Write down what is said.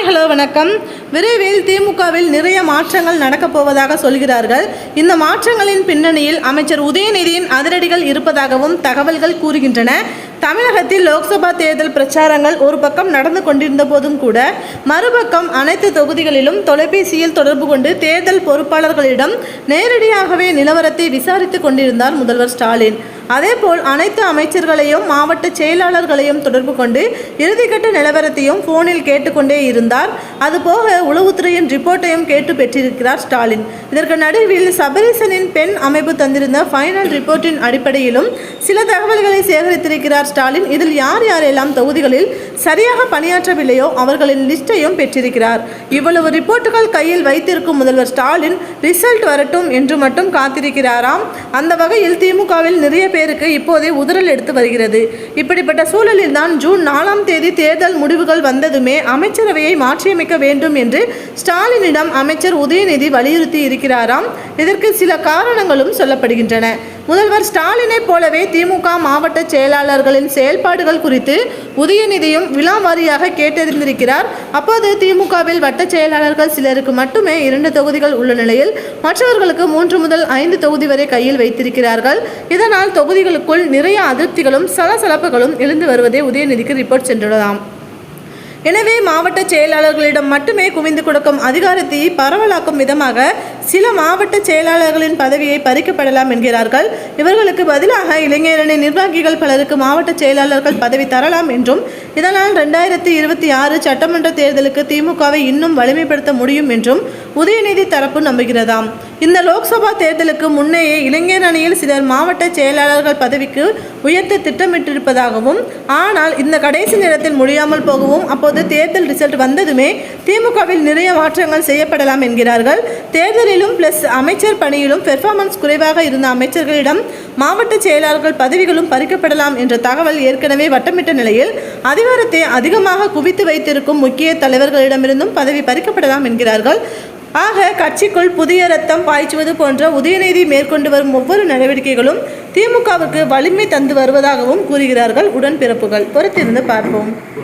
Hi hello வணக்கம். விரைவில் திமுகவில் நிறைய மாற்றங்கள் நடக்கப் போவதாக சொல்கிறார்கள். இந்த மாற்றங்களின் பின்னணியில் அமைச்சர் உதயநிதியின் அதிரடிகள் இருப்பதாகவும் தகவல்கள் கூறுகின்றன. தமிழகத்தில் லோக்சபா தேர்தல் பிரச்சாரங்கள் ஒரு பக்கம் நடந்து கொண்டிருந்த போதும் கூட மறுபக்கம் அனைத்து தொகுதிகளிலும் தொலைபேசியில் தொடர்பு கொண்டு தேர்தல் பொறுப்பாளர்களிடம் நேரடியாகவே நிலவரத்தை விசாரித்துக் கொண்டிருந்தார் முதல்வர் ஸ்டாலின். அதேபோல் அனைத்து அமைச்சர்களையும் மாவட்ட செயலாளர்களையும் தொடர்பு கொண்டு இறுதிக்கட்ட நிலவரத்தையும் போனில் கேட்டுக்கொண்டே இருந்தார். அதுபோக உளவுத்துறையின் ரிப்போர்ட்டையும் கேட்டு பெற்றிருக்கிறார் ஸ்டாலின். இதற்கு நடுவில் சபரீசனின் பெண் அமைப்பு தந்திருந்த ஃபைனல் ரிப்போர்ட்டின் அடிப்படையிலும் சில தகவல்களை சேகரித்திருக்கிறார் ஸ்டாலின். இதில் யார் யாரெல்லாம் தொகுதிகளில் சரியாக பணியாற்றவில்லையோ அவர்களின் லிஸ்டையும் பெற்றிருக்கிறார். இவ்வளவு ரிப்போர்ட்டுகள் கையில் வைத்திருக்கும் முதல்வர் ஸ்டாலின் ரிசல்ட் வரட்டும் என்று மட்டும் காத்திருக்கிறாராம். அந்த வகையில் திமுகவில் நிறைய பேருக்கு இப்போதே உதறல் எடுத்து வருகிறது. இப்படிப்பட்ட சூழலில் தான் ஜூன் நாலாம் தேதி தேர்தல் முடிவுகள் வந்ததுமே அமைச்சரவையை மாற்றியமைக்க வேண்டும் என்று ஸ்டாலினிடம் அமைச்சர் உதயநிதி வலியுறுத்தி இருக்கிறாராம். இதற்கு சில காரணங்களும் சொல்லப்படுகின்றன. முதல்வர் ஸ்டாலினைப் போலவே திமுக மாவட்ட செயலாளர்களின் செயல்பாடுகள் குறித்து உதயநிதியும் விழாவாரியாக கேட்டறிந்திருக்கிறார். அப்போது திமுகவில் வட்ட செயலாளர்கள் சிலருக்கு மட்டுமே இரண்டு தொகுதிகள் உள்ள நிலையில் மற்றவர்களுக்கு மூன்று முதல் ஐந்து தொகுதி வரை கையில் வைத்திருக்கிறார்கள். இதனால் தொகுதிகளுக்குள் நிறைய அதிருப்திகளும் சலசலப்புகளும் எழுந்து வருவதே உதயநிதிக்கு ரிப்போர்ட் சென்றுள்ளதாம். எனவே மாவட்ட செயலாளர்களிடம் மட்டுமே குவிந்து கொடுக்கும் அதிகாரத்தை பரவலாக்கும் விதமாக சில மாவட்ட செயலாளர்களின் பதவியை பறிக்கப்படலாம் என்கிறார்கள். இவர்களுக்கு பதிலாக இளைஞரணி நிர்வாகிகள் பலருக்கு மாவட்ட செயலாளர்கள் பதவி தரலாம் என்றும் இதனால் ரெண்டாயிரத்தி இருபத்தி ஆறு சட்டமன்ற தேர்தலுக்கு திமுகவை இன்னும் வலிமைப்படுத்த முடியும் என்றும் உதயநிதி தரப்பு நம்புகிறதாம். இந்த லோக்சபா தேர்தலுக்கு முன்னேயே இளைஞர் அணியில் சிலர் மாவட்ட செயலாளர்கள் பதவிக்கு உயர்த்த திட்டமிட்டிருப்பதாகவும் ஆனால் இந்த கடைசி நேரத்தில் முடியாமல் போகவும் அப்போது தேர்தல் ரிசல்ட் வந்ததுமே திமுகவில் நிறைய மாற்றங்கள் செய்யப்படலாம் என்கிறார்கள். தேர்தலில் தேர்தலிலும் பிளஸ் அமைச்சர் பணியிலும் பெர்ஃபார்மன்ஸ் குறைவாக இருந்த அமைச்சர்களிடம் மாவட்ட செயலாளர்கள் பதவிகளும் பறிக்கப்படலாம் என்ற தகவல் ஏற்கனவே வட்டமிட்ட நிலையில் அதிகாரத்தை அதிகமாக குவித்து வைத்திருக்கும் முக்கிய தலைவர்களிடமிருந்தும் பதவி பறிக்கப்படலாம் என்கிறார்கள். ஆக கட்சிக்குள் புதிய ரத்தம் பாய்ச்சுவது போன்ற உதயநிதி மேற்கொண்டு வரும் ஒவ்வொரு நடவடிக்கைகளும் திமுகவுக்கு வலிமை தந்து வருவதாகவும் கூறுகிறார்கள். உடன்பிறப்புகள். பொறுத்திருந்து பார்ப்போம்.